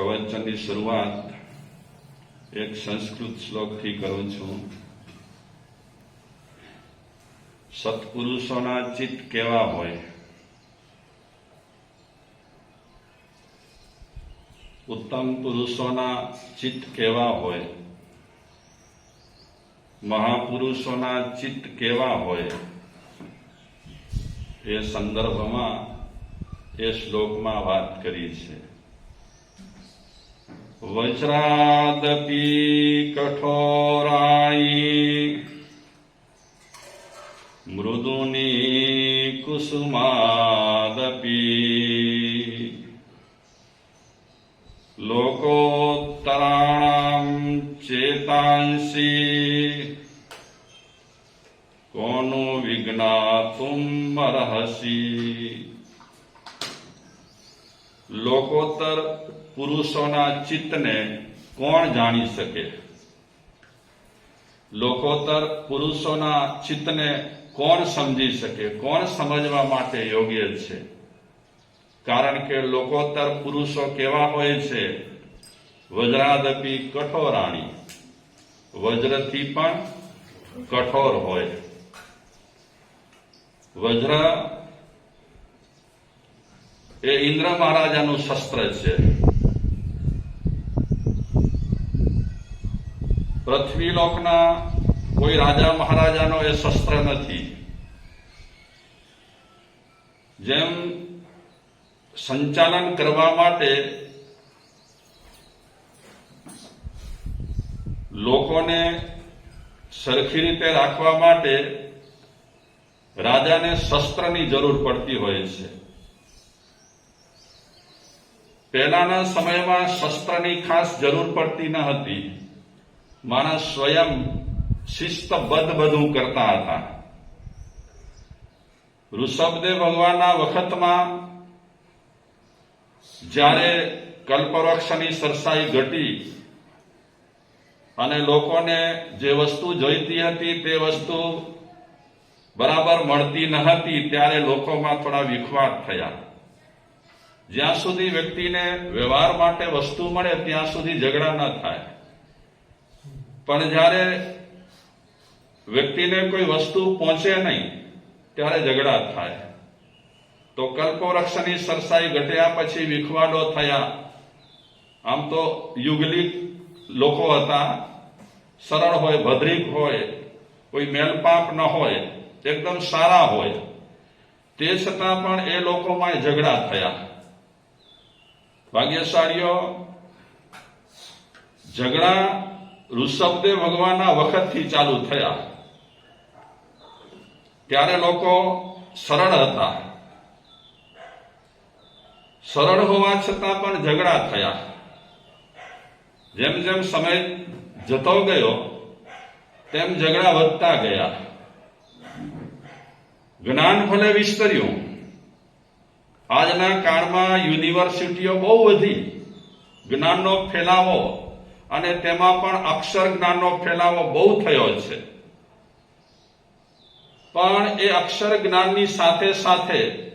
પ્રવચનની શરૂઆત એક સંસ્કૃત શ્લોકથી કરું છું. સત્પુરુષોના ચિત્ત કેવા હોય? ઉત્તમ પુરુષોના ચિત્ત કેવા હોય? મહાપુરુષોના ચિત્ત કેવા હોય? એ સંદર્ભમાં એ શ્લોકમાં વાત કરી છે. વજ્રાદપી કઠોરાઈ મૃદુની કુસુમાદપિ લોકોત્તરાણામ ચેતાંસી કોનો વિજ્ઞાતુમ અર્હસી લોકોત્તર પુરુષોના ચિત્તને કોણ જાણી શકે? લોકોત્તર પુરુષોના ચિત્તને કોણ સમજી શકે? કોણ સમજવા માટે યોગ્ય છે? કારણ કે લોકોત્તર પુરુષો કેવા હોય છે? વજ્રાદપી કઠોરાણી વજ્રથી પણ કઠોર હોય. વજ્ર એ ઇન્દ્ર મહારાજાનું શસ્ત્ર છે. પૃથ્વીલોકના કોઈ રાજા મહારાજાનો એ શસ્ત્ર નથી. જેમ સંચાલન કરવા માટે લોકોને સરખી રીતે રાખવા માટે રાજાને શસ્ત્રની જરૂર પડતી હોય છે. પહેલાના સમયમાં શસ્ત્રની ખાસ જરૂર પડતી ન હતી. માણસ સ્વયં શિસ્તબદ્ધ બધું કરતા હતા. ઋષભદેવ ભગવાનના વખતમાં જ્યારે કલ્પવૃક્ષની સરસાઈ ઘટી અને લોકોને જે વસ્તુ જોઈતી હતી તે વસ્તુ બરાબર મળતી ન હતી, ત્યારે લોકોમાં થોડા વિખવાટ થયા. જ્યાં સુધી વ્યક્તિને વ્યવહાર માટે વસ્તુ મળે, ત્યાં સુધી ઝઘડા ન થાય. પણ જ્યારે વ્યક્તિને કોઈ વસ્તુ પહોંચે નહીં, ત્યારે ઝઘડા થાય. તો કલ્પવૃક્ષની સરસાઈ ઘટ્યા પછી વિખવાડો થયા. આમ તો યુગલિક લોકો હતા. સરળ હોય, ભદ્રિક હોય, કોઈ મેલપાપ ન હોય, એકદમ સારા હોય. તે છતાં પણ એ લોકોમાં ઝઘડા થયા. ભાગ્યશાળીઓ, ઝઘડા ઋષભદેવ ભગવાનના વખતથી ચાલુ થયા. ત્યારે લોકો સરળ હતા. સરળ હોવા છતાં પણ ઝઘડા થયા. જેમ જેમ સમય જતો ગયો, તેમ ઝઘડા વધતા ગયા. જ્ઞાન ભલે વિસ્તર્યું, આજના કાળમાં યુનિવર્સિટીઓ બહુ વધી. જ્ઞાનનો ફેલાવો અને તેમાં પણ અક્ષર જ્ઞાનનો ફેલાવો બહુ થયો છે. પણ એ અક્ષર જ્ઞાનની સાથે સાથે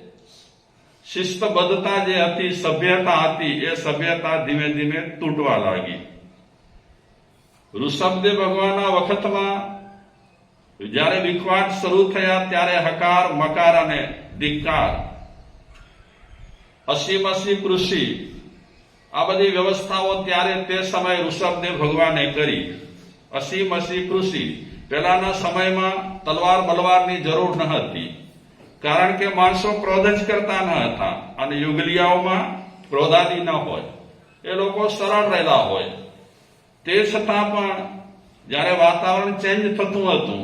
શિસ્તબદ્ધતા જે હતી, સભ્યતા હતી, એ સભ્યતા ધીમે ધીમે તૂટવા લાગી. ઋષભદેવ ભગવાનના વખતમાં જ્યારે વિખવાટ શરૂ થયા, ત્યારે હકાર, મકાર અને ધિક્કાર, અસીમ અસીમ કૃષિ આ બધી વ્યવસ્થાઓ ત્યારે તે સમયે ઋષભદેવ ભગવાને કરી. અસીમ અસી કૃષિ પહેલાના સમયમાં તલવાર બલવારની જરૂર ન હતી. કારણ કે માણસો ક્રોધ જ કરતા ન હતા અને યુગલિયાઓમાં ક્રોધાદી ન હોય. એ લોકો સરળ રહેલા હોય. તે છતાં પણ જ્યારે વાતાવરણ ચેન્જ થતું હતું,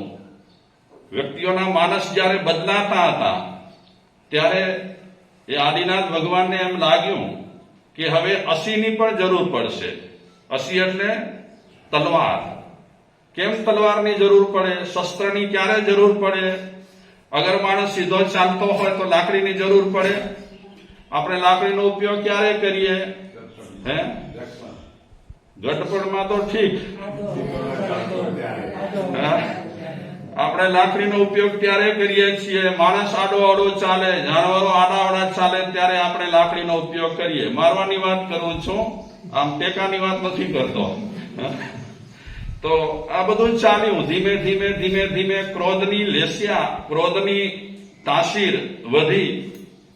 વ્યક્તિઓના માનસ જ્યારે બદલાતા હતા, ત્યારે એ આદિનાથ ભગવાનને એમ લાગ્યું કે હવે અસીની પણ જરૂર પડશે. અસી એટલે તલવાર. કેમ તલવારની જરૂર પડે? શસ્ત્રની ક્યારે જરૂર પડે? અગર માણસ સીધો ચાલતો હોય તો લાકડીની જરૂર પડે? આપણે લાકડીનો ઉપયોગ ક્યારે કરીએ? હે? ગટપણમાં તો ઠીક. હા? આપણે લાકડીનો ઉપયોગ ત્યારે કરીએ છીએ. માણસ આડો આડો ચાલે, જાનવરો આડા આડા ચાલે ત્યારે આપણે લાકડીનો ઉપયોગ કરીએ. મારવાની વાત કરું છું. આમ ટેકાની વાત નથી કરતો. તો આ બધું ચાલ્યું. ધીમે ધીમે ધીમે ધીમે ક્રોધની લેસ્યા, ક્રોધની તાસીર વધી,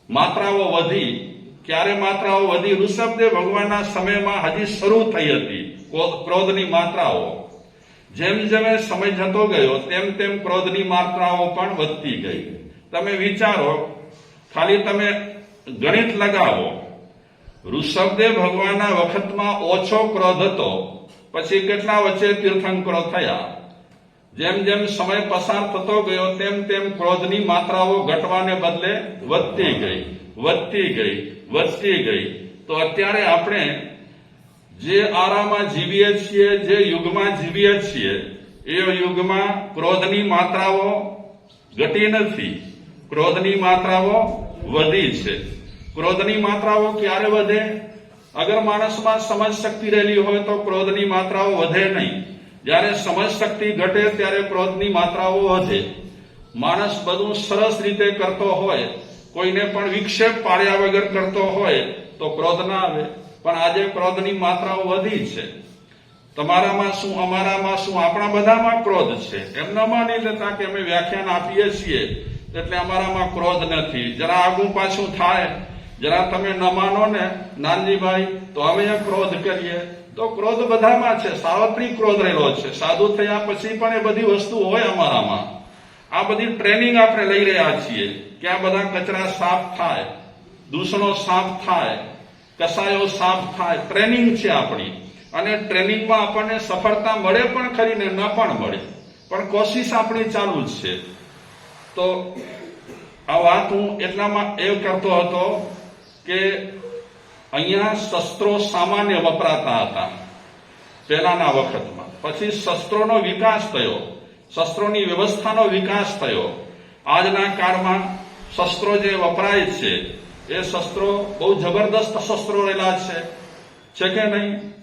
માત્રાઓ વધી. ક્યારે માત્રાઓ વધી? ઋષભદેવ ભગવાનના સમયમાં હજી શરૂ થઈ હતી ક્રો- ક્રોધની માત્રાઓ. જેમ જેમ સમય જતો ગયો, તેમ તેમ ક્રોધની માત્રાઓ પણ વધતી ગઈ. તમે વિચારો, ખાલી તમે ગણિત લગાવો. ઋષભદેવ ભગવાનના વખતમાં ઓછો ક્રોધ હતો, પછી કેટલા વચ્ચે તીર્થંકરો થયા? જેમ જેમ સમય પસાર થતો ગયો, તેમ તેમ ક્રોધની માત્રાઓ ઘટવાને બદલે વધતી ગઈ વધતી ગઈ વધતી ગઈ. તો અત્યારે આપણે જે આરામાં જીવીએ છીએ, જે યુગમાં જીવીએ છીએ, એ યુગમાં ક્રોધની માત્રાઓ ઘટી નથી. ક્રોધની માત્રાઓ વધી છે. ક્રોધની માત્રાઓ ક્યારે વધે? અગર માણસમાં સમજ શક્તિ રહેલી હોય તો ક્રોધની માત્રાઓ વધે નહીં. જ્યારે સમજ શક્તિ ઘટે ત્યારે ક્રોધની માત્રાઓ વધે. માણસ બધું સરસ રીતે કરતો હોય, કોઈને પણ વિક્ષેપ પાડ્યા વગર કરતો હોય, તો ક્રોધ ના આવે. પણ આજે ક્રોધની માત્રાઓ વધી છે. તમારામાં શું, અમારામાં શું? આપણા બધામાં ક્રોધ છે. એમ ન માની લેતા કે અમે વ્યાખ્યાન આપીએ છીએ. એટલે અમારામાં ક્રોધ નથી. જરા આગું પાછું થાય. જરા તમે ન માનો ને, નાનજીભાઈ, તો અમે ક્રોધ કરીએ. તો ક્રોધ બધામાં છે. સાર્વત્રિક ક્રોધ રહેલો છે. સાધુ થયા પછી પણ એ બધી વસ્તુ હોય અમારામાં. આ બધી ટ્રેનિંગ આપણે લઈ રહ્યા છીએ કે આ બધા કચરા સાફ થાય. દૂષણો સાફ થાય. કસાયો સાફ થાય. ટ્રેનિંગ છે આપણી. અને ટ્રેનિંગમાં આપણને સફળતા મળે પણ ખરી ને ન પણ મળે. પણ કોશિશ આપણી ચાલુ જ છે. તો આ વાત હું એટલામાં એ કરતો હતો કે અહીંયા શસ્ત્રો સામાન્ય વપરાતા હતા. પહેલાના વખતમાં. પછી શસ્ત્રોનો વિકાસ થયો. શસ્ત્રોની વ્યવસ્થાનો વિકાસ થયો. આજના કાળમાં શસ્ત્રો જે વપરાય છે એ શસ્ત્રો બહુ જબરદસ્ત શસ્ત્રો રહેલા છે. છે કે નહીં?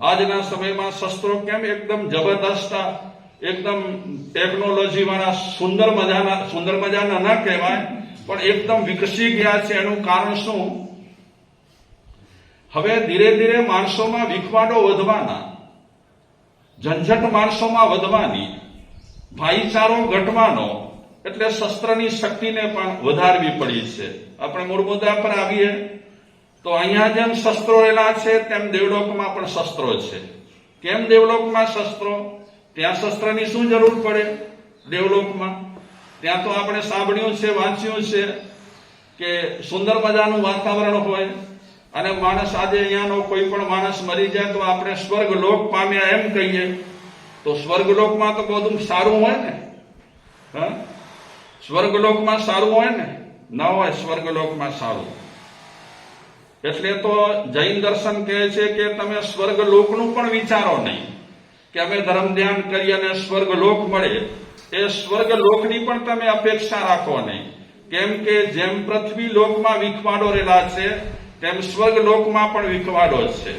આજના સમયમાં શસ્ત્રો કેમ એકદમ જબરદસ્ત, એકદમ ટેકનોલોજી વાળા સુંદર મજાના સુંદર મજાના ન કહેવાય, પણ એકદમ વિકસી ગયા છે. એનું કારણ શું? હવે ધીરે ધીરે માણસોમાં વિખવાડો વધવાના, ઝંઝટ માણસોમાં વધવાની, ભાઈચારો ઘટવાનો એટલે શસ્ત્રની શક્તિને પણ વધારવી પડી છે. આપણે મૂળ મુદ્દા પર આવીએ, તો અહીંયા જેમ શસ્ત્રો રહેલા છે, તેમ દેવલોકમાં પણ શસ્ત્રો છે. કેમ દેવલોકમાં શસ્ત્રો? ત્યાં શસ્ત્રની શું જરૂર પડે દેવલોકમાં? ત્યાં તો આપણે સાંભળ્યું છે, વાંચ્યું છે કે સુંદર મજાનું વાતાવરણ હોય અને માણસ આજે અહીંયાનો કોઈ પણ માણસ મરી જાય તો આપણે સ્વર્ગ લોક પામ્યા એમ કહીએ. તો સ્વર્ગલોકમાં તો બધું સારું હોય ને? હા? સ્વર્ગલોકમાં સારું હોય ને, ન હોય સ્વર્ગલોકમાં સારું. એટલે તો જૈન દર્શન કહે છે કે તમે સ્વર્ગલોકનું પણ વિચારો નહીં. કે અમે ધર્મ ધ્યાન કરી અને સ્વર્ગલોક મળે. એ સ્વર્ગલોકની પણ તમે અપેક્ષા રાખો નહીં. કેમ કે જેમ પૃથ્વી લોકમાં વિખવાડો રહેલા છે, તેમ સ્વર્ગલોકમાં પણ વિખવાડો છે.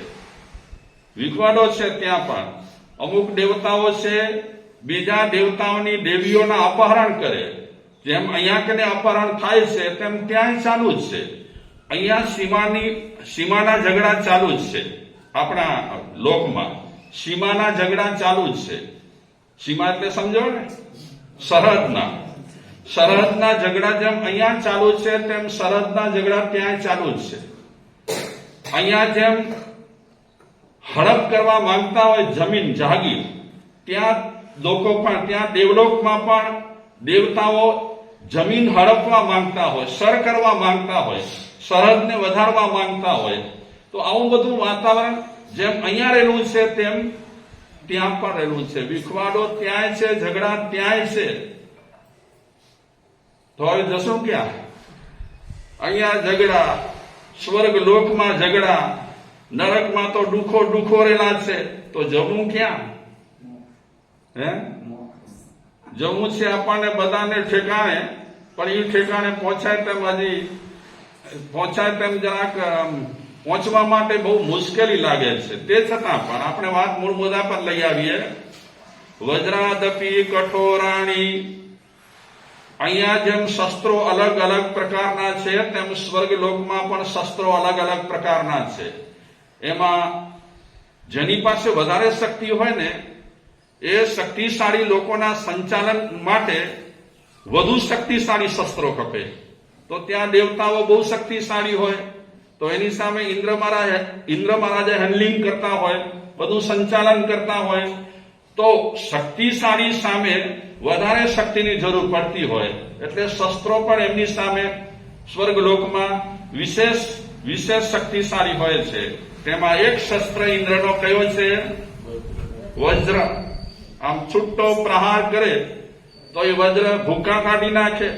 વિખવાડો છે ત્યાં પણ. અમુક દેવતાઓ છે, બીજા દેવતાઓની દેવીઓના અપહરણ કરે. જેમ અહીંયા કને અપહરણ થાય છે, તેમ ત્યાં ચાલુ જ છે. અહીંયા સીમાની, સીમાના ઝઘડા ચાલુ જ છે. આપણા લોકમાં સીમાના ઝઘડા ચાલુ જ છે. સીમા એટલે સમજો ને? સરહદના. સરહદના ઝઘડા જેમ અહીંયા ચાલુ છે, તેમ સરહદના ઝઘડા ત્યાં ચાલુ જ છે. અહીંયા જેમ હડપ કરવા માંગતા હોય જમીન જાગીર ત્યાં લોકો પણ, ત્યાં દેવલોકમાં પણ દેવતાઓ જમીન હડપવા માંગતા હોય, સર કરવા માંગતા હોય, સરહદને વધારવા માંગતા હોય, તો આવું બધું વાતાવરણ જેમ અહીંયા રહેલું છે તેમ ત્યાં પણ રહેલું છે. વિખવાડો ત્યાંય છે, ઝઘડા ત્યાંય છે. તો હવે જશું ક્યાં? અહીંયા ઝઘડા, સ્વર્ગ લોકમાં ઝઘડા, નરકમાં તો ડુખો ડુખો રહેલા છે. તો જવું ક્યાં? હે? જવું છે આપણને બધાને ઠેકાણે, પણ એ ઠેકાણે પહોંચાય તેમ હજી, પહોંચાય તેમ જરાક પહોંચવા માટે બહુ મુશ્કેલી લાગે છે. તે છતાં પણ આપણે વાત મૂળ મુદ્દા પર લઈ આવીએ. વજ્રાદપી કઠોરાણી, અહીંયા જેમ શસ્ત્રો અલગ અલગ પ્રકારના છે, તેમ સ્વર્ગ લોકમાં પણ શસ્ત્રો અલગ અલગ પ્રકારના છે. એમાં જેની પાસે વધારે શક્તિ હોય ને એ શક્તિશાળી લોકોના સંચાલન માટે વધુ શક્તિશાળી શસ્ત્રો ખપે. તો ત્યાં દેવતાઓ બહુ શક્તિશાળી હોય, તો એની સામે ઇન્દ્ર મહારાજ, ઇન્દ્ર મહારાજે હેન્ડલિંગ કરતા હોય, બધું સંચાલન કરતા હોય, તો શક્તિશાળી સામે વધારે શક્તિની જરૂર પડતી હોય. એટલે શસ્ત્રો પણ એમની સામે સ્વર્ગલોકમાં વિશેષ વિશેષ શક્તિશાળી હોય છે. તેમાં એક શસ્ત્ર ઇન્દ્રનો કયો છે? વજ્ર. આમ છૂટો પ્રહાર કરે તો એ વજ્ર ભૂકા કાઢી નાખે.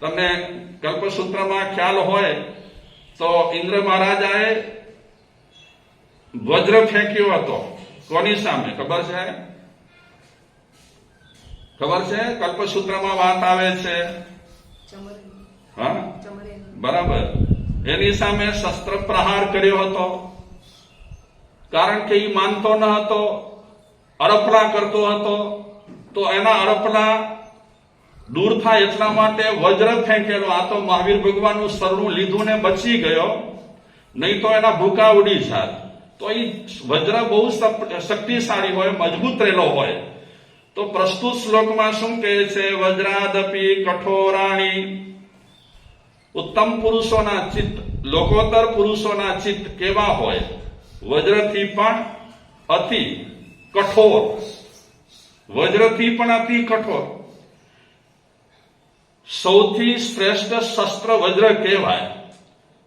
તમને કલ્પસૂત્રમાં ખ્યાલ હોય તો ઇન્દ્ર મહારાજાએ વજ્ર ફેંક્યો હતો. કોની સામે? ખબર છે? ખબર છે? કલ્પસૂત્રમાં વાત આવે છે. હા? બરાબર. એની સામે શસ્ત્ર પ્રહાર કર્યો હતો. કારણ કે એ માનતો ન હતો. અડપલા કરતો હતો, તો એના અરપણા દૂર થાય એટલા માટે વજ્ર ફેંકેલો. આ તો મહાવીર ભગવાનનું શરણું લીધું ને બચી ગયો, નહીં તો એના ભૂકા ઉડી જાત. તો એ વજ્ર બહુ શક્તિશાળી હોય, મજબૂત રહેલો હોય. તો પ્રસ્તુત શ્લોકમાં શું કહે છે? વજ્રાદપી કઠોરાણી. ઉત્તમ પુરુષોના ચિત્ત, લોકોત્તર પુરુષોના ચિત્ત કેવા હોય? વજ્રથી પણ અતિ કઠોર. વજ્રથી પણ અતિ કઠોર. સૌથી શ્રેષ્ઠ શસ્ત્ર વજ્ર કહેવાય.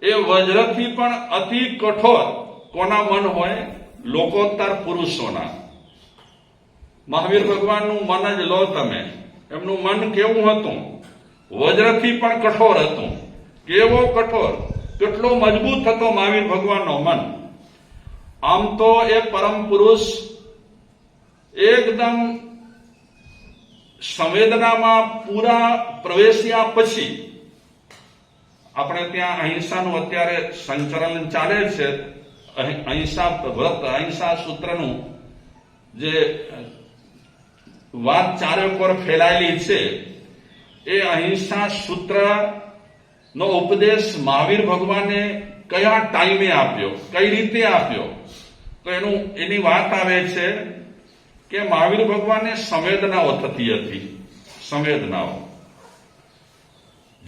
એ વજ્રથી પણ અતિ કઠોર કોના મન હોય? લોકોત્તર પુરુષોના. મહાવીર ભગવાનનું મન જ લો તમે. એમનું મન કેવું હતું? વજ્રથી પણ કઠોર હતું. કેવો કઠોર? કેટલો મજબૂત હતો મહાવીર ભગવાનનો મન. આમ તો એ પરમ પુરુષ એકદમ સંવેદનામાં પૂરા પ્રવેશ્યા પછી આપણે ત્યાં અહિંસાનું અત્યારે સંચલન ચાલે છે. અહિ- અહિંસા વ્રત, અહિંસા સૂત્રનું જે વાત ચારે પર ફેલાયેલી છે, એ અહિંસા સૂત્ર નો ઉપદેશ મહાવીર ભગવાને કયા ટાઈમે આપ્યો, કઈ રીતે આપ્યો? તો એનું, એની વાત આવે છે કે મહાવીર ભગવાને સંવેદનાઓ થતી હતી. સંવેદનાઓ.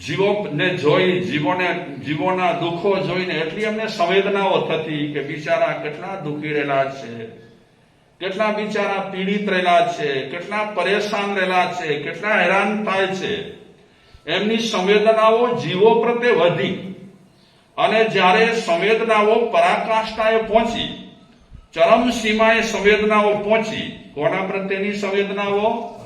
જીવોને જોઈ, જીવોને, જીવોના દુઃખો જોઈને એટલી એમને સંવેદનાઓ થતી કે બિચારા કેટલા દુઃખી રહેલા છે, કેટલા બિચારા પીડિત રહેલા છે, કેટલા પરેશાન રહેલા છે, કેટલા હેરાન થાય છે. એમની સંવેદનાઓ જીવો પ્રત્યે વધી અને જ્યારે સંવેદનાઓ પરાકાષ્ઠાએ પહોંચી ચરમ સીમાએ સંવેદનાઓ પહોંચી. કોના પ્રત્યેની સંવેદનાઓ?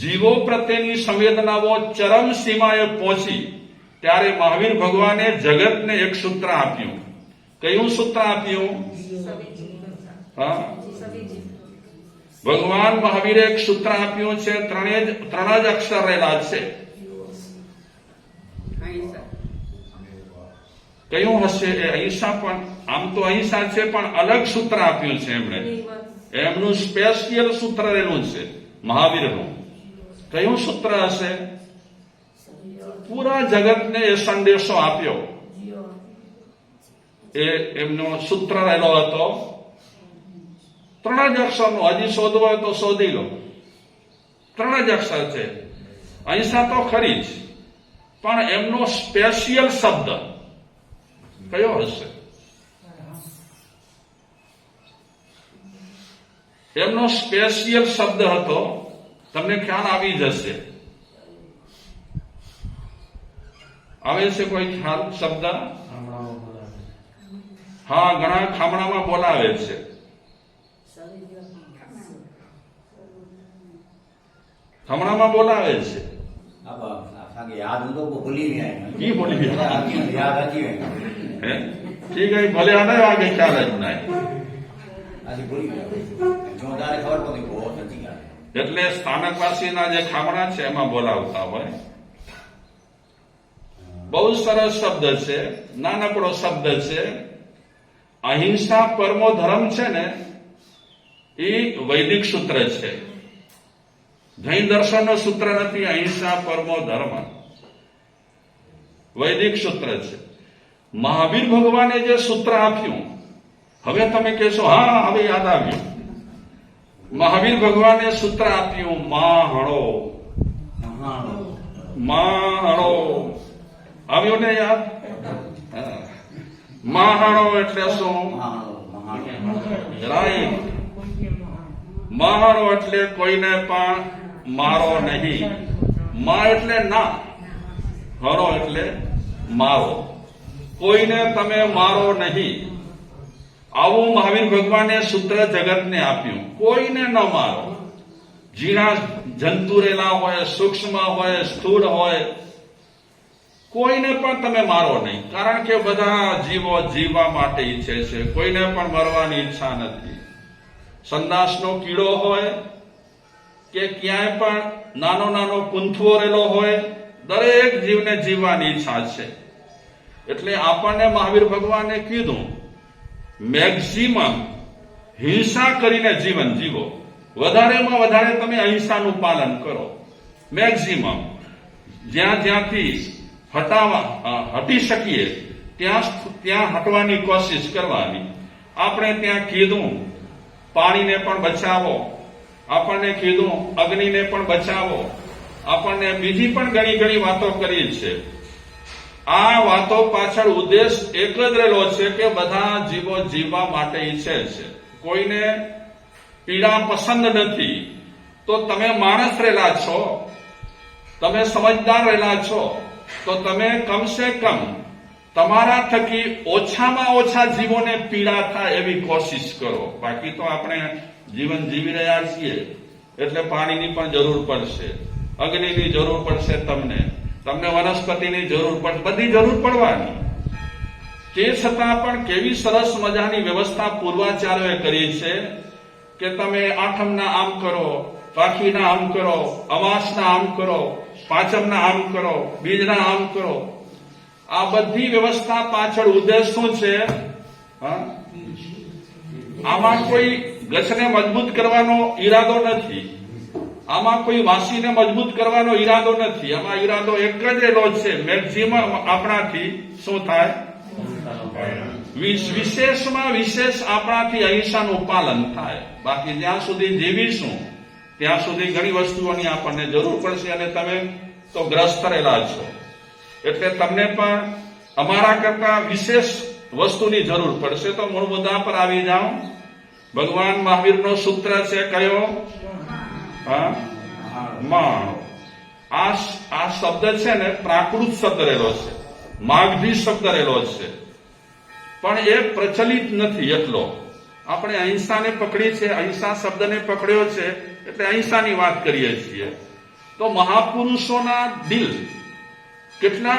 જીવો પ્રત્યેની સંવેદનાઓ ચરમ સીમાએ પહોંચી. ત્યારે મહાવીર ભગવાને જગતને એક સૂત્ર આપ્યું. કયું સૂત્ર આપ્યું? હા. ભગવાન મહાવીરે એક સૂત્ર આપ્યું છે ત્રણે ત્રણ જ અક્ષર રહેલા છે. કયું હશે એ અહિંસા પણ, આમ તો અહિંસા છે, પણ અલગ સૂત્ર આપ્યું છે એમણે. એમનું સ્પેશિયલ સૂત્ર રહેલું છે, મહાવીરનું. કયું સૂત્ર હશે? પૂરા જગતને એ સંદેશો આપ્યો. એ એમનો સૂત્ર રહેલો હતો. ત્રણ જ અક્ષરનો, હજી શોધવો હોય તો શોધી લો. ત્રણ જ અક્ષર છે. અહિંસા તો ખરી જ, પણ એમનો સ્પેશિયલ શબ્દ. કયો હશે? એમનો સ્પેશિયલ શબ્દ હતો. તમને ખ્યાલ આવી જશે. આવે છે કોઈ ખ્યાલ શબ્દ? હા ઘણા ખામણામાં બોલાવે છે. ખામણામાં બોલાવે છે. યાદ હતો ભૂલી ગયા. યાદ હતી જ ના असीं भुली विया जो तारे ख़बर पवंदी पोइ सची ॻाल्हि आहे એટલે સ્થાનકવાસીના જે ખામણા છે એમાં બોલાવતા હોય બહુ સરસ શબ્દ છે નાનકડો શબ્દ છે અહિંસા પરમો ધર્મ છે ને એ વૈદિક સૂત્ર છે જૈન દર્શનનો સૂત્ર નથી અહિંસા પરમો ધર્મ વૈદિક સૂત્ર છે મહાવીર ભગવાને જે સૂત્ર આપ્યું, હવે તમે કહેશો, હા, હવે યાદ આવ્યું. મહાવીર ભગવાને સૂત્ર આપ્યું, મા હણો. મા હળો આવ્યું ને યાદ? મા માં હણો એટલે શું? મહાણો મહાણો રાઈટ મારો એટલે કોઈને પણ મારો નહીં. માં એટલે ના. હરો એટલે મારો. કોઈને તમે મારો નહીં. આવું મહાવીર ભગવાને સૂત્ર જગતને આપ્યું. કોઈને ન મારો. જંતુ જંતુરેલા હોય, સૂક્ષ્મ હોય, સ્થૂળ હોય, કોઈને પણ તમે મારો નહીં. કારણ કે બધા જીવો જીવવા માટે ઈચ્છે છે. કોઈને પણ મરવાની ઈચ્છા નથી. સંદાસનો કીડો હોય કે ક્યાંય પણ નાનો નાનો કુંથવો રહેલો હોય, દરેક જીવને જીવવાની ઈચ્છા છે. એટલે આપણને મહાવીર ભગવાને કીધું મેક્સિમમ હિંસા કરીને જીવન જીવો. વધારેમાં વધારે તમે અહિંસાનું પાલન કરો. મેક્સિમમ જ્યાં જ્યાંથી હટાવા હટી શકીએ, ત્યાં ત્યાં હટવાની કોશિશ કરવાની. આપણે ત્યાં કીધું, પાણીને પણ બચાવો. આપણને કીધું, અગ્નિને પણ બચાવો. આપણને બીજી પણ ઘણી ઘણી વાતો કરી છે. આ વાતો પાછળ ઉદ્દેશ એક જ રહેલો છે કે બધા જીવો જીવવા માટે ઈચ્છે છે. કોઈને પીડા પસંદ નથી, તો તમે માણસ રહેલા છો, તમે સમજદાર રહેલા છો, તો તમે કમસે કમ તમારા થકી ઓછામાં ઓછા જીવોને પીડા થાય એવી કોશિશ કરો. બાકી તો આપણે જીવન જીવી રહ્યા છીએ, એટલે પાણીની પણ જરૂર પડશે, અગ્નિની જરૂર પડશે તમને. તમને વનસ્પતિની જરૂર પણ, બધી જરૂર પડવાની. તે છતાં પણ કેવી સરસ મજાની વ્યવસ્થા પૂર્વાચાર્યોએ કરી છે કે તમે આઠમના આમ કરો, પાખીના આમ કરો અમાસના આમ કરો, પાંચમના આમ કરો, બીજના આમ કરો. આ બધી વ્યવસ્થા પાછળ ઉદ્દેશ શું છે? આમાં કોઈ ગછને મજબૂત કરવાનો ઈરાદો નથી. આમાં કોઈ વાસીને મજબૂત કરવાનો ઈરાદો નથી. આમાં ઈરાદો એક જ એનો છે. મેક્સિમમ આપણાથી શું થાય? વિશેષમાં વિશેષ આપણાથી અહિંસાનું પાલન થાય. બાકી જ્યાં સુધી જીવીશું, ત્યાં સુધી ઘણી વસ્તુઓની આપણને જરૂર પડશે અને તમે તો ગ્રસ્ત રહેલા છો. એટલે તમને પણ અમારા કરતા વિશેષ વસ્તુની જરૂર પડશે. તો મૂળ મુદ્દા પર આવી જાઓ. ભગવાન મહાવીરનો સૂત્ર છે કયો? માણો આ આ શબ્દ છે ને પ્રાકૃત શબ્દ રહેલો છે. માગધી શબ્દ રહેલો છે. પણ એ પ્રચલિત નથી એટલો. આપણે અહિંસાને પકડી છે અહિંસા શબ્દને પકડ્યો છે, એટલે અહિંસાની વાત કરીએ છીએ. તો મહાપુરુષોના દિલ કેટલા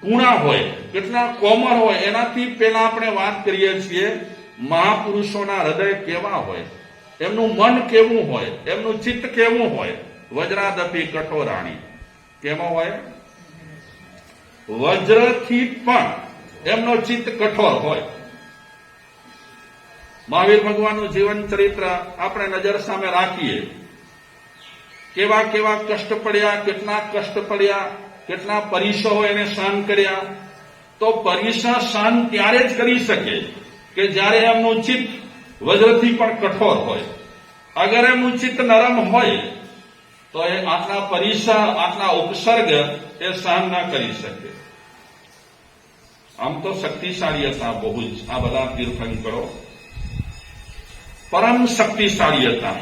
કુણા હોય, કેટલા કોમળ હોય, એનાથી પહેલા આપણે વાત કરીએ છીએ મહાપુરુષોના હૃદય કેવા હોય. એમનું મન કેવું હોય, એમનું ચિત્ત કેવું હોય, વજ્રાદપી કઠોરાણી. કેવો હોય? વજ્રથી પણ એમનો ચિત્ત કઠોર હોય. મહાવીર ભગવાનનું જીવન ચરિત્ર આપણે નજર સામે રાખીએ. કેવા કેવા કષ્ટ પડ્યા, કેટલા કષ્ટ પડ્યા, કેટલા પરિસહો એને સહન કર્યા. તો પરીક્ષા સહન ત્યારે જ કરી શકે કે જ્યારે એમનું ચિત્ત વજ્રથી પણ કઠોર હોય. અગર એમનું ચિત્ત નરમ હોય, તો એ આટલા પરિસર આટલા ઉપસર્ગ એ સહન ના કરી શકે. આમ તો શક્તિશાળી હતા બહુ જ. આ બધા તીર્થંકરો. પરમ શક્તિશાળી હતા.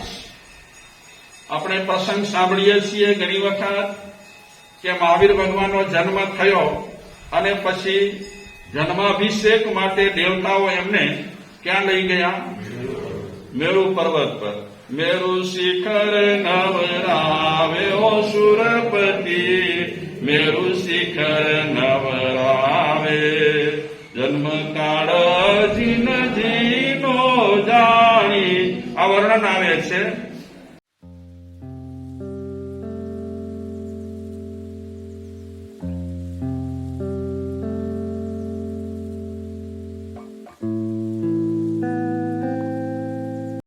આપણે પ્રસંગ સાંભળીએ છીએ ઘણી વખત કે મહાવીર ભગવાનનો જન્મ થયો અને પછી જન્માભિષેક માટે દેવતાઓ એમને ક્યાં લઈ ગયા? મેરુ પર્વત પર. મેરુ શિખર નવરાવે ઓ સુરપતિ. મેરુ શિખર નવરાવે. જન્મ કાળ જીન જીનો જાણી. આ વર્ણન આવે છે.